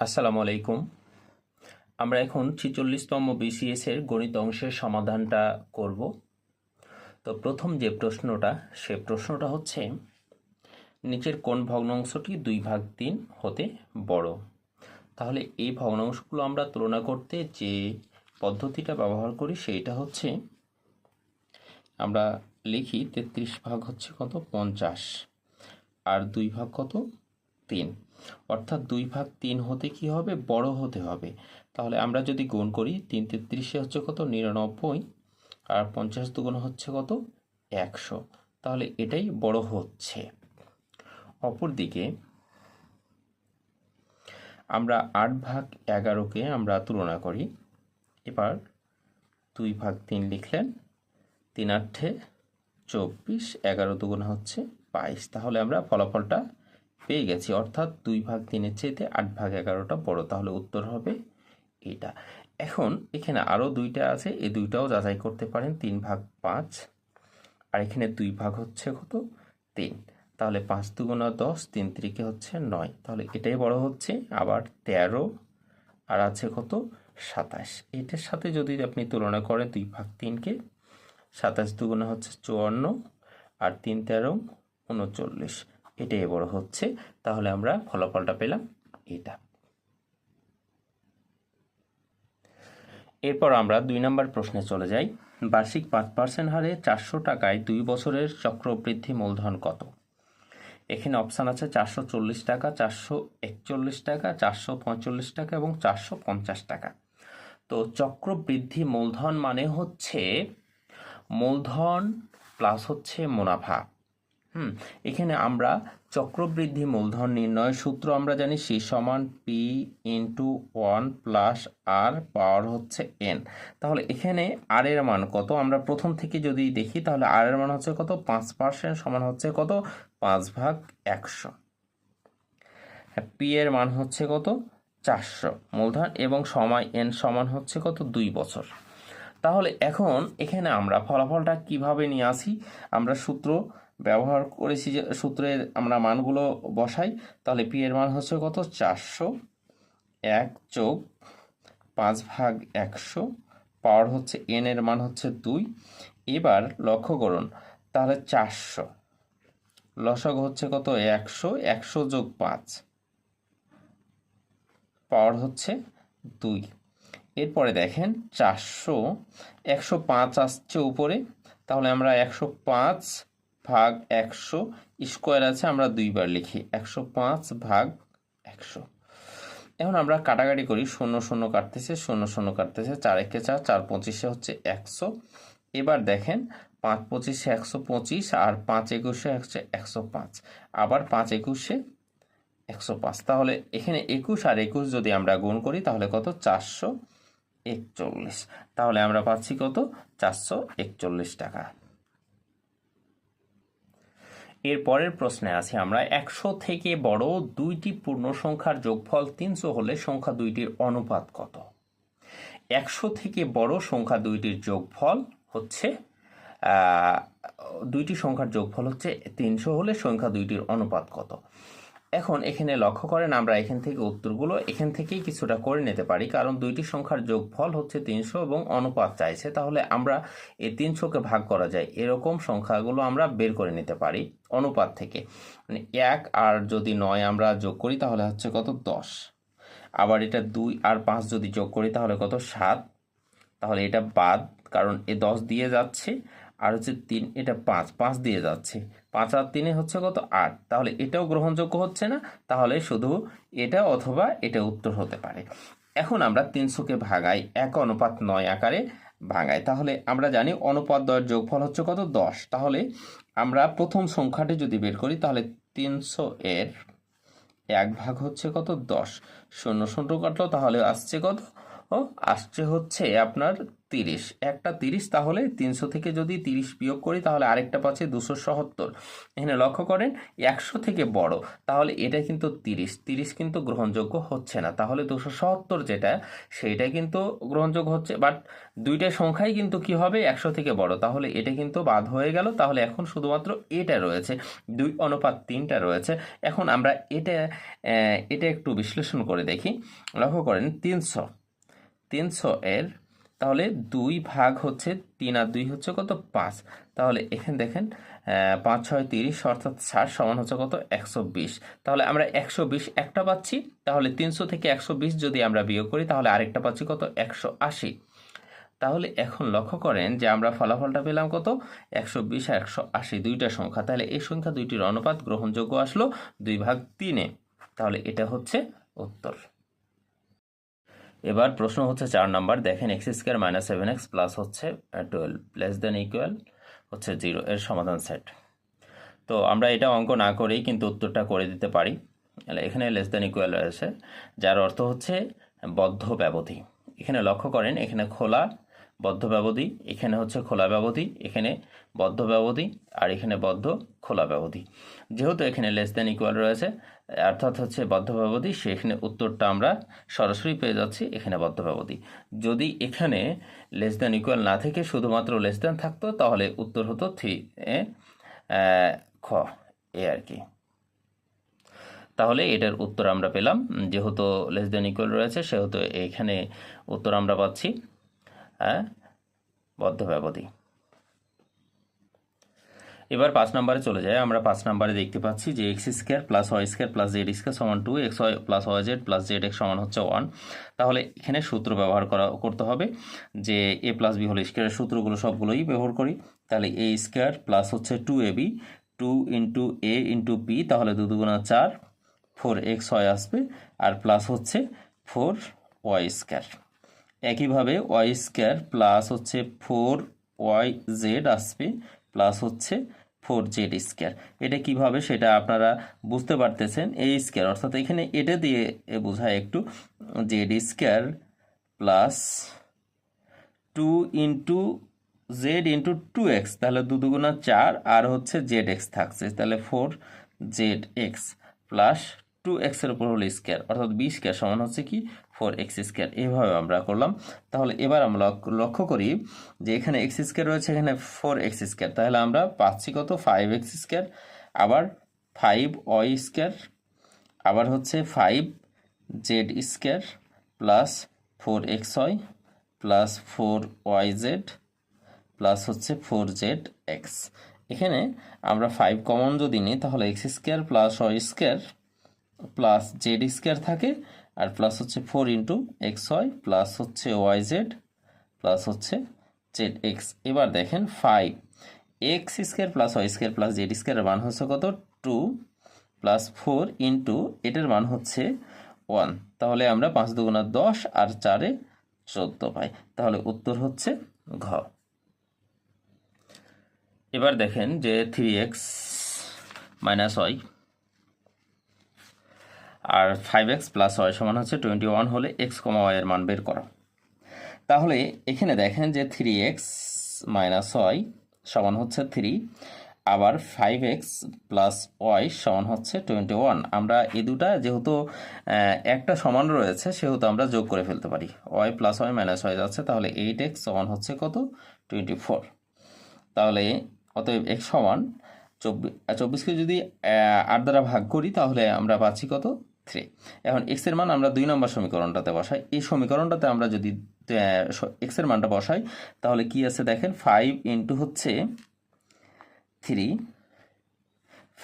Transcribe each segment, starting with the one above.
আসসালামু আলাইকুম। আমরা এখন ছিচল্লিশতম বিসিএস এর গণিত অংশের সমাধানটা করব। তো প্রথম যে প্রশ্নটা, সে প্রশ্নটা হচ্ছে, নিচের কোন ভগ্নাংশটি দুই ভাগ তিন হতে বড়? তাহলে এই ভগ্নাংশগুলো আমরা তুলনা করতে যে পদ্ধতিটা ব্যবহার করি সেইটা হচ্ছে, আমরা লিখি তেত্রিশ ভাগ হচ্ছে কত? পঞ্চাশ। আর দুই ভাগ কত? তিন। অর্থাৎ দুই ভাগ তিন হতে কি হবে? বড় হতে হবে। তাহলে আমরা যদি গুণ করি, তিন তেত্রিশে হচ্ছে কত? নিরানব্বই। আর পঞ্চাশ দুগুণ হচ্ছে কত? একশো। তাহলে এটাই বড় হচ্ছে। অপরদিকে আমরা আট ভাগ এগারোকে আমরা তুলনা করি। এবার দুই ভাগ তিন লিখলেন তিন আটে চব্বিশ, এগারো দুগুণ হচ্ছে বাইশ। তাহলে আমরা ফলাফলটা পেয়ে গেছি। অর্থাৎ দুই ভাগ তিনের চাইতে আট ভাগ এগারোটা বড়। তাহলে উত্তর হবে এটা। এখন এখানে আরও দুইটা আছে। এই দুইটাও যাচাই করতে পারেন। তিন ভাগ পাঁচ। আর এখানে দুই ভাগ হচ্ছে কত? তিন। তাহলে পাঁচ দুগুণা দশ তিন তিরিকে হচ্ছে নয়। তাহলে এটাই বড় হচ্ছে। আবার তেরো। আর আছে কত? সাতাশ। এটার সাথে যদি আপনি তুলনা করেন দুই ভাগ তিনকে, সাতাশ দুগুণা হচ্ছে চুয়ান্ন। আর তিন তেরো, উনচল্লিশ। এটাই বড় হচ্ছে। তাহলে আমরা ফলাফলটা পেলাম এটা। এরপর আমরা দুই নম্বর প্রশ্নে চলে যাই। বার্ষিক পাঁচ পার্সেন্ট হারে চারশো টাকায় দুই বছরের চক্রবৃদ্ধি মূলধন কত? এখানে অপশান আছে চারশো চল্লিশ টাকা, চারশো একচল্লিশ টাকা, চারশো পঁয়চল্লিশ টাকা এবং চারশো পঞ্চাশ টাকা। তো চক্রবৃদ্ধি মূলধন মানে হচ্ছে মূলধন প্লাস হচ্ছে মুনাফা। হুম, এখানে আমরা চক্রবৃদ্ধি মূলধন নির্ণয়ের সূত্র আমরা জানি সি সমান P into one plus R power হচ্ছে এন তাহলে এখানে আর এর মান কত? আমরা প্রথম থেকে যদি দেখি, তাহলে আর এর মান হচ্ছে কত? পাঁচ পার্সেন্ট সমান হচ্ছে কত? পাঁচ ভাগ একশো। পি এর মান হচ্ছে কত? চারশো মূলধন এবং সময় এন সমান হচ্ছে কত? দুই বছর। তাহলে এখন এখানে আমরা ফলাফলটা কীভাবে নিয়ে আসি? আমরা সূত্র ব্যবহার করেছি যে সূত্রের আমরা মানগুলো বসাই, তাহলে পি এর মান হচ্ছে কত? চারশো এক যোগ পাঁচ ভাগ একশো, পাওয়ার হচ্ছে এন এর মান হচ্ছে দুই। এবার লক্ষ্য করুন, তাহলে চারশো লসক হচ্ছে কত? একশো একশো যোগ পাঁচ, পাওয়ার হচ্ছে দুই। এরপরে দেখেন, চারশো, একশো পাঁচ আসছে উপরে, তাহলে আমরা একশো পাঁচ ভাগ একশো স্কোয়ার আছে, আমরা দুইবার লিখি। একশো পাঁচ ভাগ একশো। এখন আমরা কাটাকাটি করি, শূন্য শূন্য কাটতেছে, শূন্য শূন্য কাটতেছে, চার একে চার চার পঁচিশে হচ্ছে একশো। এবার দেখেন, পাঁচ পঁচিশে একশো পঁচিশ আর পাঁচ একুশে হচ্ছে একশো পাঁচ। আবার পাঁচ একুশে একশো পাঁচ। তাহলে এখানে একুশ আর একুশ যদি আমরা গুণ করি, তাহলে কত? চারশো একচল্লিশ। তাহলে আমরা পাচ্ছি কত? চারশো একচল্লিশ টাকা। এর পরের প্রশ্নে আছি আমরা। একশো থেকে বড় দুইটি পূর্ণ সংখ্যার যোগফল তিনশো হলে সংখ্যা দুইটির অনুপাত কত? একশো থেকে বড় সংখ্যা দুইটির যোগফল হচ্ছে দুইটি সংখ্যার যোগফল হচ্ছে তিনশো হলে সংখ্যা দুইটির অনুপাত কত? এখন এখানে লক্ষ্য করেন আমরা এখান থেকে উত্তরগুলো এখান থেকেই কিছুটা করে নিতে পারি, কারণ দুইটি সংখ্যার যোগফল হচ্ছে তিনশো এবং অনুপাত চাইছে। তাহলে আমরা এই তিনশোকে ভাগ করা যায়, এরকম সংখ্যাগুলো আমরা বের করে নিতে পারি অনুপাত থেকে। মানে এক আর যদি নয় আমরা যোগ করি, তাহলে হচ্ছে কত? দশ। আবার এটা দুই আর পাঁচ যদি যোগ করি, তাহলে কত? সাত। তাহলে এটা বাদ, কারণ এ দশ দিয়ে যাচ্ছে, আর হচ্ছে তিন, এটা পাঁচ পাঁচ দিয়ে যাচ্ছে। পাঁচ আর তিনে হচ্ছে কত আট। তাহলে এটাও গ্রহণযোগ্য হচ্ছে না, তাহলে শুধু এটা অথবা এটা উত্তর হতে পারে। এখন আমরা তিনশোকে ভাগাই, এক অনুপাত নয় আকারে ভাঙাই। তাহলে আমরা জানি অনুপাত দয়ের যোগফল হচ্ছে কত? দশ। তাহলে আমরা প্রথম সংখ্যাটি যদি বের করি, তাহলে তিনশো এর এক ভাগ হচ্ছে কত? দশ। শূন্য শূন্য কাটলো, তাহলে আসছে কত? ও, আসছে হচ্ছে আপনার তিরিশ। একটা তিরিশ তাহলে তিনশো থেকে যদি তিরিশ বিয়োগ করি, তাহলে আরেকটা পাচ্ছে দুশো সত্তর। এখানে লক্ষ্য করেন, একশো থেকে বড়, তাহলে এটা কিন্তু তিরিশ। তিরিশ কিন্তু গ্রহণযোগ্য হচ্ছে না। তাহলে দুশো সত্তর যেটা, সেইটা কিন্তু গ্রহণযোগ্য হচ্ছে। বাট দুইটা সংখ্যাই কিন্তু কি হবে? একশো থেকে বড়। তাহলে এটা কিন্তু বাদ হয়ে গেল। তাহলে এখন শুধুমাত্র এটা রয়েছে। দুই অনুপাত তিনটা রয়েছে। এখন আমরা এটা এটা একটু বিশ্লেষণ করে দেখি। লক্ষ্য করেন, তিনশো। তিনশো এর তাহলে দুই ভাগ হচ্ছে তিন আর দুই হচ্ছে কত? পাঁচ। তাহলে এখানে দেখেন পাঁচ, ছয়, তিরিশ অর্থাৎ ষাট সমান হচ্ছে কত? একশো বিশ। তাহলে আমরা একশো বিশ একটা পাচ্ছি, তাহলে তিনশো থেকে একশো বিশ যদি আমরা বিয়োগ করি, তাহলে আরেকটা পাচ্ছি কত? একশো আশি। তাহলে এখন লক্ষ্য করেন যে আমরা ফলাফলটা পেলাম কত? একশো বিশ আর একশো আশি, দুইটা সংখ্যা। তাহলে এই সংখ্যা দুইটির অনুপাত গ্রহণযোগ্য আসলো দুই ভাগ তিনে। তাহলে এটা হচ্ছে উত্তর। এবার প্রশ্ন হচ্ছে চার নাম্বার, দেখেন X square minus seven X plus হচ্ছে টুয়েলভ লেস দেন ইকুয়াল হচ্ছে জিরো এর সমাধান সেট তো আমরা এটা অঙ্ক না করেই কিন্তু উত্তরটা করে দিতে পারি। এখানে লেস দেন ইকুয়াল রয়েছে, যার অর্থ হচ্ছে বদ্ধ ব্যবধি। এখানে লক্ষ্য করেন, এখানে খোলা বদ্ধ ব্যবধি, এখানে হচ্ছে খোলা ব্যবধি, এখানে বদ্ধ ব্যবধি, আর এখানে বদ্ধ খোলা ব্যবধি। যেহেতু এখানে লেস দেন ইকুয়াল রয়েছে, অর্থাৎ হচ্ছে বদ্ধ ব্যবধি, সেখানে উত্তরটা আমরা সরাসরি পেয়ে যাচ্ছি এখানে বদ্ধ ব্যবধি। যদি এখানে লেস দেন ইকুয়াল না থেকে শুধুমাত্র লেস দেন থাকতো, তাহলে উত্তর হতো থ্রি এ খ, এ আর কি। তাহলে এটার উত্তর আমরা পেলাম। যেহেতু লেস দেন ইকুয়াল রয়েছে, সেহেতু এখানে উত্তর আমরা পাচ্ছি। বদ্ধ ব্যবধি। এবার পাঁচ নম্বরে চলে যায় আমরা পাঁচ নম্বরে দেখতে পাচ্ছি যে X square plus Y square plus Z square সমান two X Y plus Y Z plus Z X সমান হচ্ছে ওয়ান তাহলে এখানে সূত্র ব্যবহার করা, করতে হবে যে এ প্লাস বি হল স্কোয়ারের সূত্রগুলো সবগুলোই ব্যবহার করি। তাহলে এ স্কোয়ার প্লাস হচ্ছে two A B two into A into B তাহলে দু দুগুণা চার ফোর এক্স ওয়াই আসবে। আর প্লাস হচ্ছে ফোর ওয়াই স্কোয়ার একইভাবে ওয়াই স্কোয়ার প্লাস হচ্ছে ফোর ওয়াই জেড আসবে, প্লাস হচ্ছে ফোর জেড স্কোয়ার। এটা কীভাবে সেটা আপনারা বুঝতে পারতেছেন? এই স্কোয়ার, অর্থাৎ এখানে এটা দিয়ে বোঝায় একটু, Z square plus two into Z into two X, তাহলে দু দুগুণা চার, আর হচ্ছে জেড এক্স থাকছে, তাহলে four Z X plus two এক্সের উপর হলো স্কোয়ার, অর্থাৎ বি স্কোয়ার সমান হচ্ছে কি? ফোর এক্স স্কোয়ার এইভাবে আমরা করলাম। তাহলে এবার আমরা লক- লক্ষ্য করি যে এখানে এক্স স্কোয়ার রয়েছে, এখানে ফোর এক্স স্কোয়ার। তাহলে আমরা পাচ্ছি কত? ফাইভ এক্স স্কোয়ার, আবার ফাইভ ওয়াই স্কোয়ার, আবার হচ্ছে five Z square plus four X Y plus four Y Z plus হচ্ছে ফোর জেড এক্স। এখানে আমরা ফাইভ কমন যদি নিই, তাহলে X square plus Y square plus Z square থাকে আর প্লাস হচ্ছে four into X Y plus হচ্ছে ওয়াই জেড প্লাস হচ্ছে জেড এক্স এবার দেখেন five X square plus Y square plus Z স্কোয়ারের মান হচ্ছে কত? টু প্লাস ফোর ইন্টু এটার মান হচ্ছে ওয়ান তাহলে আমরা পাঁচ দুগুণা দশ আর চারে চোদ্দ পাই। তাহলে উত্তর হচ্ছে ঘ। এবার দেখেন যে থ্রি এক্স মাইনাস ওয়াই আর ফাইভ এক্স প্লাস ওয়াই সমান হচ্ছে টোয়েন্টি ওয়ান হলে এক্স কমা ওয়াই এর মান বের করো। তাহলে এখানে দেখেন যে থ্রি এক্স মাইনাস ওয়াই সমান হচ্ছে থ্রি আবার ফাইভ এক্স প্লাস ওয়াই সমান হচ্ছে টোয়েন্টি ওয়ান আমরা এ দুটা যেহেতু একটা সমান রয়েছে, সেহেতু আমরা যোগ করে ফেলতে পারি। Y plus Y minus Y যাচ্ছে, তাহলে এইট এক্স সমান হচ্ছে কত? টোয়েন্টি ফোর তাহলে অতএব এক্স সমান চব্বিশ চব্বিশকে যদি আট দ্বারা ভাগ করি, তাহলে আমরা পাচ্ছি কত? থ্রি। এখন এক্সের মান আমরা দুই নম্বর সমীকরণটাতে বসাই। এই সমীকরণটাতে আমরা যদি এক্সের মানটা বসাই, তাহলে কি আছে দেখেন? ফাইভ ইন্টু হচ্ছে three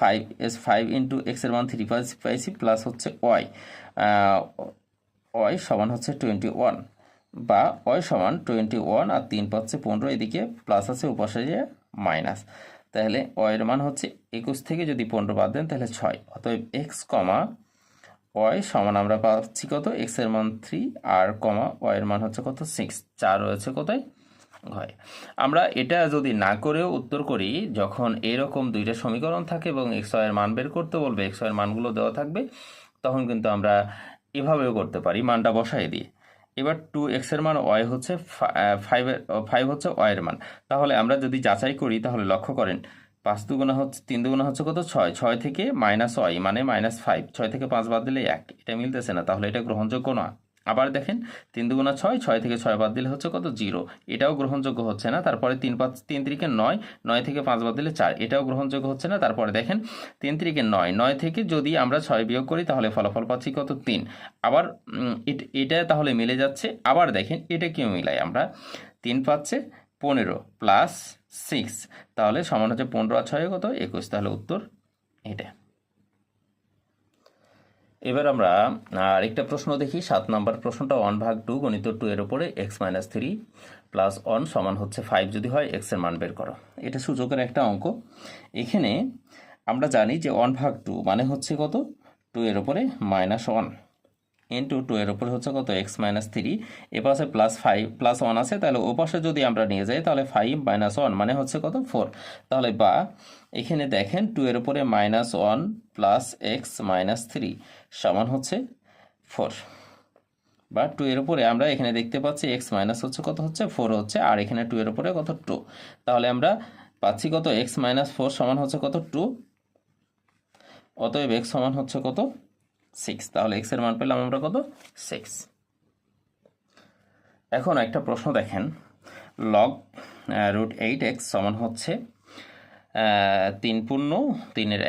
five S five into এক্সের মান থ্রি পাইছি প্লাস হচ্ছে ওয়াই ওয়াই সমান হচ্ছে টোয়েন্টি ওয়ান বা ওয়াই সমান টোয়েন্টি ওয়ান আর তিন পাচ্ছে পনেরো, এদিকে প্লাস আছে উপাশে যে মাইনাস তাহলে ওয়ের মান হচ্ছে একুশ থেকে যদি পনেরো বাদ দেন, তাহলে ছয়। অতএব এক্স কমা ওয়াই সমান আমরা পাচ্ছি কত? এক্সের মান থ্রি আর কমা ওয়াই এর মান হচ্ছে কত? সিক্স চার রয়েছে কোথায়? হয় আমরা এটা যদি না করেও উত্তর করি, যখন এরকম দুইটা সমীকরণ থাকে এবং এক্সের মান বের করতে বলবে এক্সের মানগুলো দেওয়া থাকবে, তখন কিন্তু আমরা এভাবেও করতে পারি, মানটা বসাই দিয়ে। এবার টু এক্সের মান ওয়াই হচ্ছে ফাইভ ফাইভ হচ্ছে ওয়াইয়ের মান। তাহলে আমরা যদি যাচাই করি, তাহলে লক্ষ্য করেন পাঁচ দুগুণা হচ্ছে, তিন দুগুণা হচ্ছে কত? ছয়। ছয় থেকে মাইনাস ওয়াই মানে মাইনাস ফাইভ। ছয় থেকে পাঁচ বাদ দিলে এক। এটা মিলতেছে না, তাহলে এটা গ্রহণযোগ্য না। আবার দেখেন, তিন দুগুণা ছয় ছয় থেকে ছয় বাদ দিলে হচ্ছে কত? জিরো। এটাও গ্রহণযোগ্য হচ্ছে না, তারপরে তিন পাঁচ, তিন তিরিকে নয় নয় থেকে পাঁচ বাদ দিলে চার। এটাও গ্রহণযোগ্য হচ্ছে না, তারপরে দেখেন, তিন তিরিকে নয় নয় থেকে যদি আমরা ছয় বিয়োগ করি, তাহলে ফলাফল পাচ্ছি কত? তিন। আবার এটা তাহলে মিলে যাচ্ছে। আবার দেখেন, এটা কেউ মিলাই আমরা। তিন পাচ্ছে পনেরো প্লাস সিক্স তাহলে সমান হচ্ছে পনেরো আর ছয় কত? একুশ, তাহলে উত্তর এটা এবার আমরা আরেকটা প্রশ্ন দেখি। সাত নাম্বার প্রশ্নটা ওয়ান ভাগ টু গণিত টু এর উপরে X minus three plus one সমান হচ্ছে ফাইভ যদি হয় এক্সের মান বের করো। এটা সূচকের একটা অঙ্ক। এখানে আমরা জানি যে ওয়ান ভাগ টু মানে হচ্ছে কত? টু এর উপরে মাইনাস ওয়ান ইন্টু টু এর উপরে হচ্ছে কত? এক্স মাইনাস থ্রি এ পাশে প্লাস ফাইভ প্লাস ওয়ান আছে। তাহলে ও পাশে যদি আমরা নিয়ে যাই, তাহলে ফাইভ মাইনাস ওয়ান মানে হচ্ছে কত? ফোর তাহলে বা এখানে দেখেন টু এর উপরে minus one plus X minus three সমান হচ্ছে ফোর বা টু এর উপরে আমরা এখানে দেখতে পাচ্ছি এক্স মাইনাস হচ্ছে কত হচ্ছে? ফোর হচ্ছে। আর এখানে টু এর উপরে কত? টু তাহলে আমরা পাচ্ছি কত? এক্স মাইনাস ফোর সমান হচ্ছে কত? টু অতএব এক্স সমান হচ্ছে কত? সিক্স তাহলে এক্সের মান পেলাম আমরা কত? সিক্স এখন একটা প্রশ্ন দেখেন। লগ রুট এইট এক্স সমান হচ্ছে তিন পূর্ণ, তিনের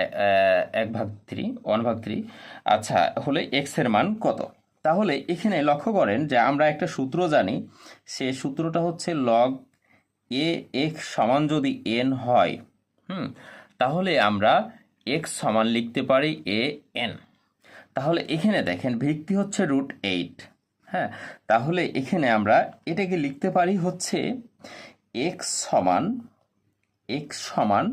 এক ভাগ থ্রি ওয়ান ভাগ থ্রি আচ্ছা হলে এক্সের মান কত? তাহলে এখানে লক্ষ্য করেন যে আমরা একটা সূত্র জানি, সে সূত্রটা হচ্ছে লগ এ এক্স সমান যদি এন হয়, হুম, তাহলে আমরা এক্স সমান লিখতে পারি এ এন তাহলে এখানে দেখেন ভিত্তি হচ্ছে রুট এইট হ্যাঁ? তাহলে এখানে আমরা এটাকে লিখতে পারি হচ্ছে এক্স সমান এক্স সমান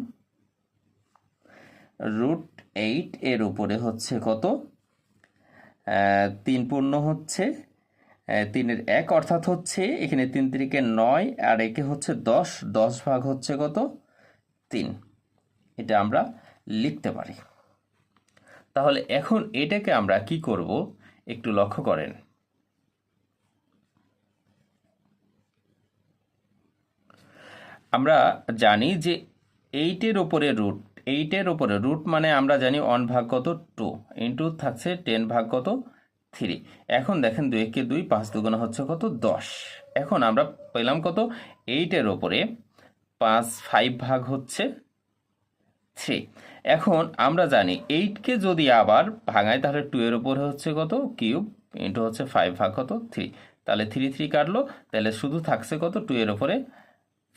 রুট এইট এর উপরে হচ্ছে কত? তিন পূর্ণ হচ্ছে তিনের এক অর্থাৎ হচ্ছে এখানে তিন তিরিকে নয় আর একে হচ্ছে দশ দশ ভাগ হচ্ছে কত? তিন। এটা আমরা লিখতে পারি। তাহলে এখন এটাকে আমরা কি করব? একটু লক্ষ্য করেন। আমরা জানি যে এইটের ওপরে রুট, এইটের ওপরে রুট মানে আমরা জানি ওয়ান ভাগ কত? টু ইন্টু থাকছে টেন ভাগ কত? থ্রি। এখন দেখেন দুই একে দুই পাঁচ দুগুণা হচ্ছে কত? দশ। এখন আমরা পেলাম কত? এইটের ওপরে পাঁচ, ফাইভ ভাগ হচ্ছে থ্রি এখন আমরা জানি এইটকে যদি আবার ভাঙাই, তাহলে টু এর উপরে হচ্ছে কত? কিউব ইন্টু হচ্ছে ফাইভ ভাগ কত? থ্রি তাহলে থ্রি থ্রি কাটলো, তাহলে শুধু থাকছে কত? টু এর উপরে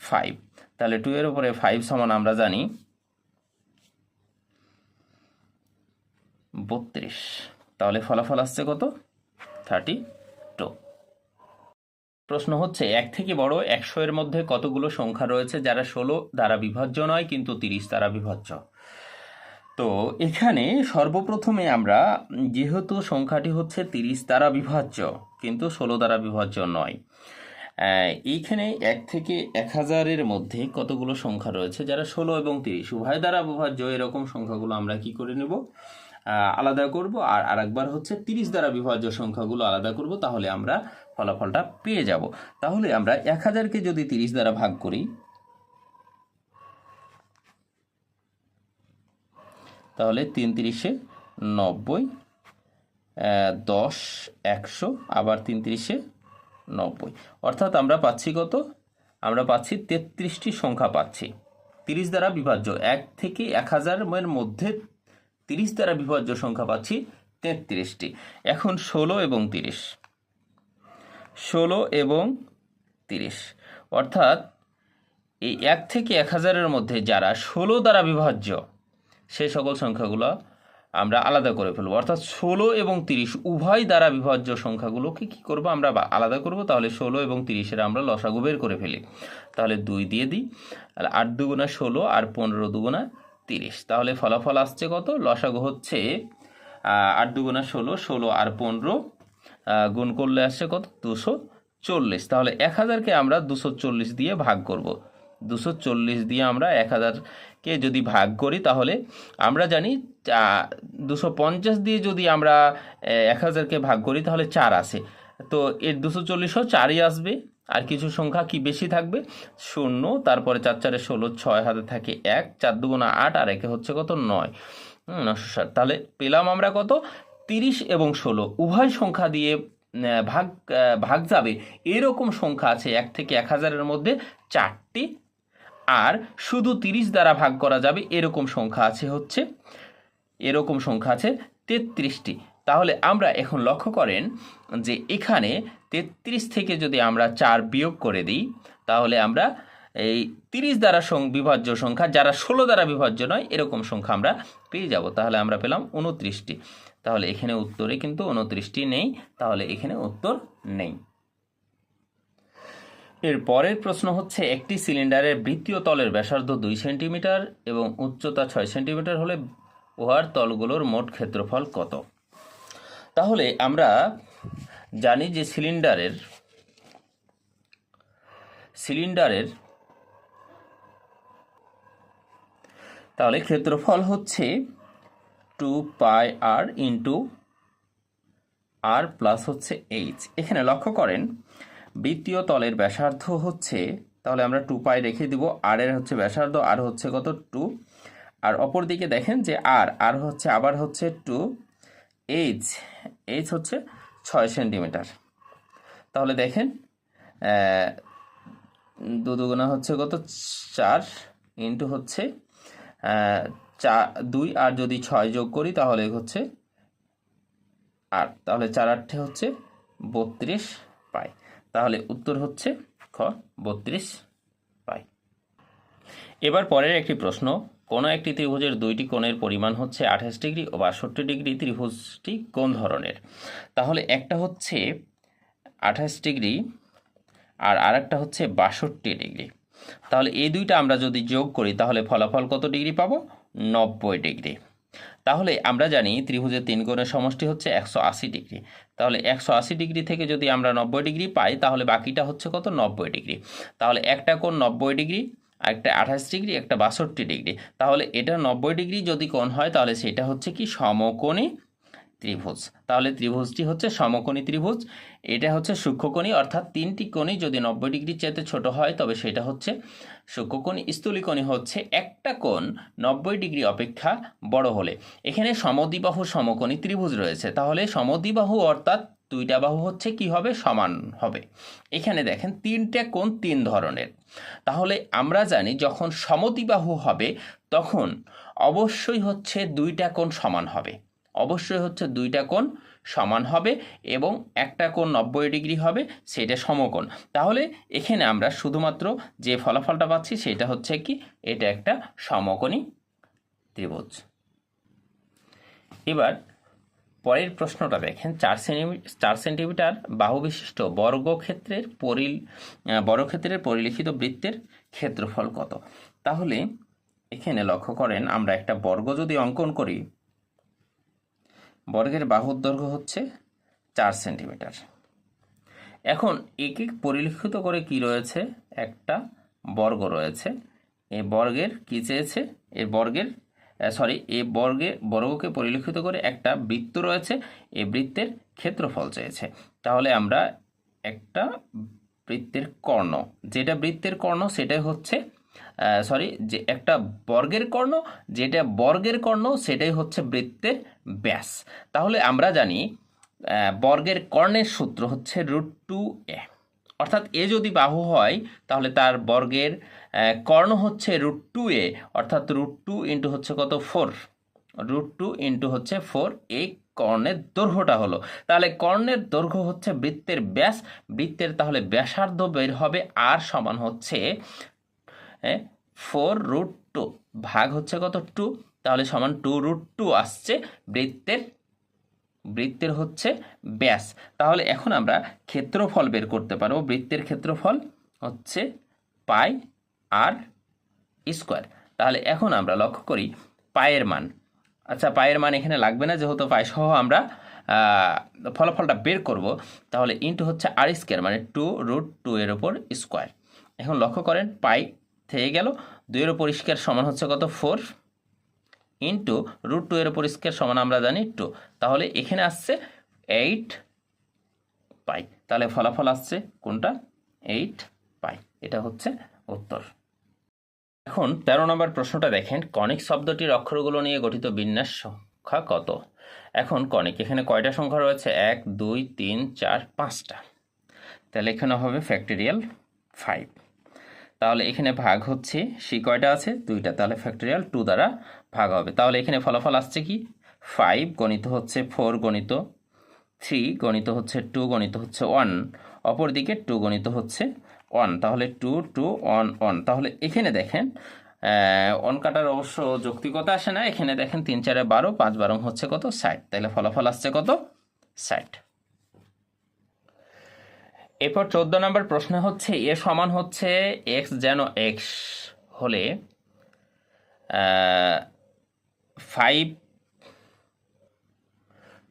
ফাইভ তাহলে টু এর উপরে ফাইভ সমান আমরা জানি বত্রিশ। তাহলে ফলাফল আসছে কত? থার্টি প্রশ্ন হচ্ছে, এক থেকে বড় একশো এর মধ্যে কতগুলো সংখ্যা রয়েছে যারা ষোলো দ্বারা বিভাজ্য নয়, কিন্তু তিরিশ দ্বারা বিভাজ্য? তো এখানে সর্বপ্রথমে আমরা, যেহেতু সংখ্যাটি হচ্ছে তিরিশ দ্বারা বিভাজ্য, কিন্তু ষোলো দ্বারা বিভাজ্য নয় এইখানে এক থেকে এক হাজারের মধ্যে কতগুলো সংখ্যা রয়েছে যারা ষোলো এবং তিরিশ? উভয় দ্বারা বিভাজ্য, এরকম সংখ্যাগুলো আমরা কি করে নেব? আলাদা করব, আর আরেকবার হচ্ছে তিরিশ দ্বারা বিভাজ্য সংখ্যাগুলো আলাদা করব, তাহলে আমরা ফলাফলটা পেয়ে যাব। তাহলে আমরা এক হাজারকে যদি তিরিশ দ্বারা ভাগ করি, তাহলে তিন তিরিশে নব্বই দশ একশো, আবার তিন তিরিশে নব্বই। অর্থাৎ আমরা পাচ্ছি কত? আমরা পাচ্ছি তেত্রিশটি সংখ্যা পাচ্ছি। তিরিশ দ্বারা বিভাজ্য, এক থেকে এক হাজারের মধ্যে তিরিশ দ্বারা বিভাজ্য সংখ্যা পাচ্ছি তেত্রিশটি। এখন ষোলো এবং তিরিশ। ষোলো এবং তিরিশ। অর্থাৎ এই এক থেকে এক হাজারের মধ্যে যারা ষোলো দ্বারা বিভাজ্য সেই সকল সংখ্যাগুলো আমরা আলাদা করে ফেলব। অর্থাৎ ষোলো এবং তিরিশ উভয় দ্বারা বিভাজ্য সংখ্যাগুলোকে কি করব আমরা আলাদা করব? তাহলে ষোলো এবং তিরিশের আমরা লসাগু বের করে ফেলি। তাহলে দুই দিয়ে দিই আট দুগুণা ষোলো আর পনেরো দুগুণা তিরিশ। তাহলে ফলাফল আসছে কত? লসাগু হচ্ছে আট দুগুণা ষোলো ষোলো আর পনেরো গুণ করলে আসছে কত? দুশো চল্লিশ। তাহলে এক হাজারকে আমরা দুশো চল্লিশ দিয়ে ভাগ করব। দুশো চল্লিশ দিয়ে আমরা এক হাজারকে যদি ভাগ করি, তাহলে আমরা জানি দুশো পঞ্চাশ দিয়ে যদি আমরা এক হাজারকে ভাগ করি, তাহলে চার আসে। তো এর দুশো চল্লিশও চারই আসবে, আর কিছু সংখ্যা কি বেশি থাকবে? শূন্য, তারপরে চার চারে ষোলো, ছয় হাতে থাকে এক, চার দুগুণা আট, আর একে হচ্ছে কত? নয়। নশো ষাট। তাহলে পেলাম আমরা কত? তিরিশ এবং ষোলো। উভয় সংখ্যা দিয়ে ভাগ ভাগ যাবে। এরকম সংখ্যা আছে এক থেকে এক হাজারের মধ্যে চারটি। আর শুধু তিরিশ দ্বারা ভাগ করা যাবে, এরকম সংখ্যা আছে হচ্ছে, এরকম সংখ্যা আছে তেত্রিশটি। তাহলে আমরা এখন লক্ষ্য করেন যে এখানে তেত্রিশ থেকে যদি আমরা চার বিয়োগ করে দিই, তাহলে আমরা এই তিরিশ দ্বারা সং- বিভাজ্য সংখ্যা, যারা ষোলো দ্বারা বিভাজ্য নয়, এরকম সংখ্যা আমরা পেয়ে যাব। তাহলে আমরা পেলাম উনত্রিশটি। তাহলে এখানে উত্তরে কিন্তু উনত্রিশটি নেই, তাহলে এখানে উত্তর নেই। এর পরের প্রশ্ন হচ্ছে, একটি সিলিন্ডারের বৃত্তীয় তলের ব্যাসার্ধ দুই সেন্টিমিটার এবং উচ্চতা ছয় সেন্টিমিটার হলে উহার তলগুলোর মোট ক্ষেত্রফল কত? তাহলে আমরা জানি যে সিলিন্ডারের সিলিন্ডারের তাহলে ক্ষেত্রফল হচ্ছে two pi R into R plus হচ্ছে এইচ এখানে লক্ষ্য করেন, বৃত্তীয় তলের ব্যাসার্ধ হচ্ছে, তাহলে আমরা টু পাই রেখে দিব আর এর হচ্ছে ব্যাসার্ধ আর হচ্ছে কত? টু আর অপর দিকে দেখেন যে আর আর হচ্ছে, আবার হচ্ছে টু এইচ এইচ হচ্ছে ছয় সেন্টিমিটার তাহলে দেখেন দুগুণা হচ্ছে কত? চার। ইন্টু হচ্ছে আহ, চা দুই আর যদি ছয় যোগ করি তাহলে হচ্ছে আট। তাহলে চার আটে হচ্ছে বত্রিশ পাই। তাহলে উত্তর হচ্ছে খ বত্রিশ পাই। এবার পরের একটি প্রশ্ন। কোনো একটি ত্রিভুজের দুইটি কোণের পরিমাণ হচ্ছে আঠাশ ডিগ্রি ও বাষট্টি ডিগ্রি ত্রিভুজটি কোন ধরনের? তাহলে একটা হচ্ছে আঠাশ ডিগ্রি আর আরেকটা হচ্ছে বাষট্টি ডিগ্রি। তাহলে এই দুইটা আমরা যদি যোগ করি তাহলে ফলাফল কত ডিগ্রি পাবো? নব্বই ডিগ্রি। তাহলে আমরা জানি ত্রিভুজের তিন কোণের সমষ্টি হচ্ছে একশো আশি ডিগ্রি। তাহলে একশো আশি ডিগ্রি থেকে যদি আমরা নব্বই ডিগ্রি পাই, তাহলে বাকিটা হচ্ছে কত? নব্বই ডিগ্রি। তাহলে একটা কোণ নব্বই ডিগ্রি, একটা আঠাশ ডিগ্রি, একটা বাষট্টি ডিগ্রি। তাহলে এটা নব্বই ডিগ্রি যদি কোণ হয়, তাহলে সেটা হচ্ছে কি? সমকোণী ত্রিভুজ। তাহলে ত্রিভুজটি হচ্ছে সমকোণী ত্রিভুজ। এটা হচ্ছে সূক্ষ্মকোণী অর্থাৎ তিনটি কোণই যদি নব্বই ডিগ্রির চাইতে ছোট হয়, তবে সেটা হচ্ছে সূক্ষ্মকোণী স্থূলিকোণী হচ্ছে একটা কোণ নব্বই ডিগ্রি অপেক্ষা বড় হলে। এখানে সমদ্বিবাহু সমকোণী ত্রিভুজ রয়েছে। তাহলে সমদ্বিবাহু অর্থাৎ দুইটা বাহু হচ্ছে কি হবে? সমান হবে। এখানে দেখেন তিনটা কোণ তিন ধরনের। তাহলে আমরা জানি যখন সমদ্বিবাহু হবে, তখন অবশ্যই হচ্ছে দুইটা কোণ সমান হবে। অবশ্যই হচ্ছে দুইটা কোণ সমান হবে এবং একটা কোণ নব্বই ডিগ্রি হবে, সেটা সমকোণ। তাহলে এখানে আমরা শুধুমাত্র যে ফলাফলটা পাচ্ছি সেটা হচ্ছে কি, এটা একটা সমকোণী ত্রিভুজ। এবার পরের প্রশ্নটা দেখেন, চার সেন্টিমি চার সেন্টিমিটার বাহু বিশিষ্ট বর্গক্ষেত্রের পরি বর্গক্ষেত্রের পরিলিখিত বৃত্তের ক্ষেত্রফল কত? তাহলে এখানে লক্ষ্য করেন, আমরা একটা বর্গ যদি অঙ্কন করি বর্গের বাহুর দৈর্ঘ্য হচ্ছে চার সেন্টিমিটার। এখন একে পরিলক্ষিত করে কি রয়েছে? একটা বর্গ রয়েছে। এ বর্গের কি চেয়েছে? এ বর্গের সরি এ বর্গে, বর্গকে পরিলক্ষিত করে একটা বৃত্ত রয়েছে। এ বৃত্তের ক্ষেত্রফল চেয়েছে। তাহলে আমরা একটা বৃত্তের কর্ণ, যেটা বৃত্তের কর্ণ সেটাই হচ্ছে সরি যে একটা বর্গের কর্ণ, যেটা বর্গের কর্ণ সেটাই হচ্ছে বৃত্তের ব্যাস। তাহলে আমরা জানি বর্গের কর্ণের সূত্র হচ্ছে রুট টু এ। অর্থাৎ এ যদি বাহু হয়, তাহলে তার বর্গের কর্ণ হচ্ছে রুট টু এ, অর্থাৎ রুট টু ইন্টু হচ্ছে কত? ফোর। রুট টু ইন্টু হচ্ছে ফোর, এই কর্ণের দৈর্ঘ্যটা হলো। তাহলে কর্ণের দৈর্ঘ্য হচ্ছে বৃত্তের ব্যাস, বৃত্তের তাহলে ব্যাসার্ধ বের হবে আর সমান হচ্ছে ফোর রুট টু, ভাগ হচ্ছে কত? টু। তাহলে সমান টু রুট টু আসছে বৃত্তের বৃত্তের হচ্ছে ব্যাস। তাহলে এখন আমরা ক্ষেত্রফল বের করতে পারব। বৃত্তের ক্ষেত্রফল হচ্ছে পাই আর স্কোয়ার। তাহলে এখন আমরা লক্ষ্য করি পায়ের মান। আচ্ছা পায়ের মান এখানে লাগবে না, যেহেতু পাই সহ আমরা ফলাফলটা বের করব, তাহলে ইন্টু হচ্ছে আর স্কোয়ার মানে টু রুট টু এর ওপর স্কোয়ার এখন লক্ষ্য করেন, পাই থেকে গেল, দুইয়ের ওপর স্কোয়ার সমান হচ্ছে কত? ফোর ইন্টু রুট টু এর ওপর স্কোয়ার সমান আমরা জানি টু তাহলে এখানে আসছে এইট পাই তাহলে ফলাফল আসছে কোনটা? এইট পাই এটা হচ্ছে উত্তর। এখন তেরো নম্বর প্রশ্নটা দেখেন, কনিক শব্দটির অক্ষরগুলো নিয়ে গঠিত বিন্যাস সংখ্যা কত? এখন কনিক, এখানে কয়টা সংখ্যা রয়েছে? এক, দুই, তিন, চার, পাঁচটা। তাহলে এখানে হবে ফ্যাক্টরিয়াল ফাইভ তাহলে এখানে ভাগ হচ্ছে, সি কয়টা আছে? দুইটা। তাহলে ফ্যাক্টরিয়াল টু দ্বারা ভাগ হবে। তাহলে এখানে ফলাফল আসছে কি? ফাইভ গণিত হচ্ছে ফোর গণিত থ্রি গণিত হচ্ছে টু গণিত হচ্ছে ওয়ান অপরদিকে টু গণিত হচ্ছে ওয়ান তাহলে টু টু ওয়ান ওয়ান তাহলে এখানে দেখেন অন কাটার অবশ্য যৌক্তিকতা আসে না। এখানে দেখেন তিন, চারে বারো, পাঁচ বারো হচ্ছে কত? ষাট। তাহলে ফলাফল আসছে কত? ষাট। এরপর চোদ্দ নম্বর প্রশ্ন হচ্ছে, এ সমান হচ্ছে এক্স যেন এক্স হলে ফাইভ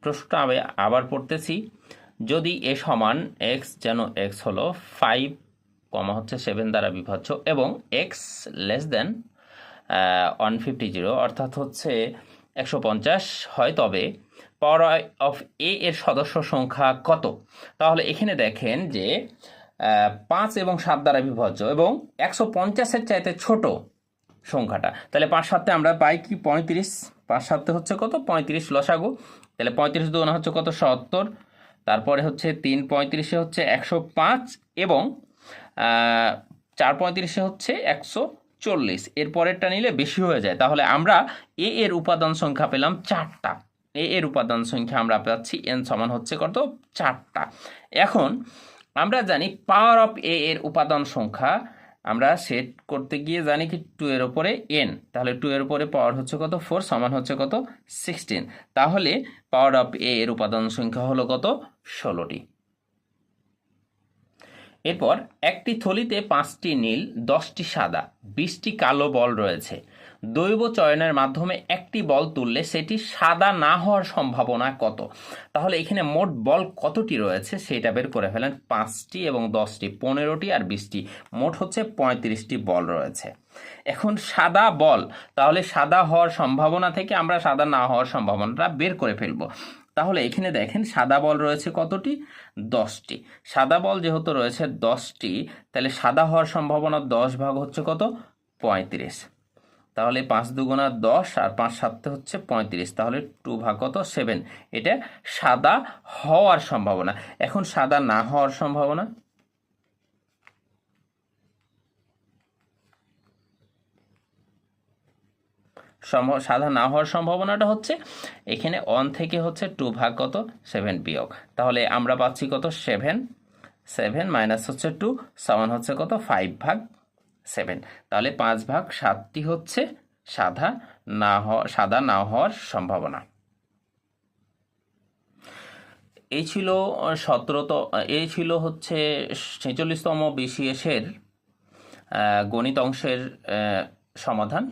প্রশ্নটা আমি আবার পড়তেছি। যদি এ সমান এক্স যেন এক্স হলো ফাইভ কমা হচ্ছে সেভেন দ্বারা বিভাজ্য এবং X less than one fifty zero, অর্থাৎ হচ্ছে একশো পঞ্চাশ হয় তবে পাওয়ার অফ এ এর সদস্য সংখ্যা কত? তাহলে এখানে দেখেন যে পাঁচ এবং সাত দ্বারা বিভাজ্য এবং একশো পঞ্চাশের চাইতে ছোট সংখ্যাটা। তাহলে পাঁচ সাতে আমরা পাই কি? পঁয়ত্রিশ। পাঁচ সাতে হচ্ছে কত? পঁয়ত্রিশ লসাগু। তাহলে পঁয়ত্রিশ দুগুণ হচ্ছে কত? সত্তর। তারপরে হচ্ছে তিন পঁয়ত্রিশে হচ্ছে একশো পাঁচ এবং চার পঁয়ত্রিশে হচ্ছে একশো চল্লিশ। এর পরেরটা নিলে বেশি হয়ে যায়। তাহলে আমরা এ এর উপাদান সংখ্যা পেলাম চারটা। এ এর উপাদান সংখ্যা আমরা পাচ্ছি। এন সমান হচ্ছে কত? চারটা। এখন আমরা জানি পাওয়ার অফ এ এর উপাদান সংখ্যা আমরা সেট করতে গিয়ে জানি কি টু এর ওপরে এন তাহলে টু এর উপরে পাওয়ার হচ্ছে কত? ফোর সমান হচ্ছে কত? সিক্সটিন তাহলে পাওয়ার অফ এ এর উপাদান সংখ্যা হলো কত? ষোলোটি। এরপর একটি থলিতে পাঁচটি নীল, দশটি সাদা, বিশটি কালো বল রয়েছে। দৈব চয়নের মাধ্যমে একটি বল তুললে সেটি সাদা না হওয়ার সম্ভাবনা কত? তাহলে এখানে মোট বল কতটি রয়েছে সেটা বের করে ফেলেন পাঁচটি এবং দশটি, পনেরোটি আর বিশটি। মোট হচ্ছে পঁয়ত্রিশটি বল রয়েছে। এখন সাদা বল, তাহলে সাদা হওয়ার সম্ভাবনা থেকে আমরা সাদা না হওয়ার সম্ভাবনাটা বের করে ফেলব। তাহলে এখানে দেখেন সাদা বল রয়েছে কতটি? দশটি। সাদা বল যেহেতু রয়েছে দশটি, তাহলে সাদা হওয়ার সম্ভাবনা দশ ভাগ হচ্ছে কত? পঁয়ত্রিশ। তাহলে পাঁচ দুগুণা দশ আর পাঁচ সাতে হচ্ছে পঁয়ত্রিশ, তাহলে টু ভাগ কত? সেভেন। এটা সাদা হওয়ার সম্ভাবনা। এখন সাদা না হওয়ার সম্ভাবনা? সম্ভব সাদা না হওয়ার সম্ভাবনাটা হচ্ছে এখানে অন থেকে হচ্ছে টু ভাগ কত? সেভেন বিয়োগ। তাহলে আমরা পাচ্ছি কত? সেভেন। সেভেন মাইনাস হচ্ছে টু, সমান হচ্ছে কত? ফাইভ ভাগ। সেভেন। তাহলে পাঁচ ভাগ সাতটি হচ্ছে সাদা না হওয়া সাদা না হওয়ার সম্ভাবনা। এই ছিল সতেরোত এই ছিল হচ্ছে ছেচল্লিশতম বিসিএসের গণিত অংশের সমাধান।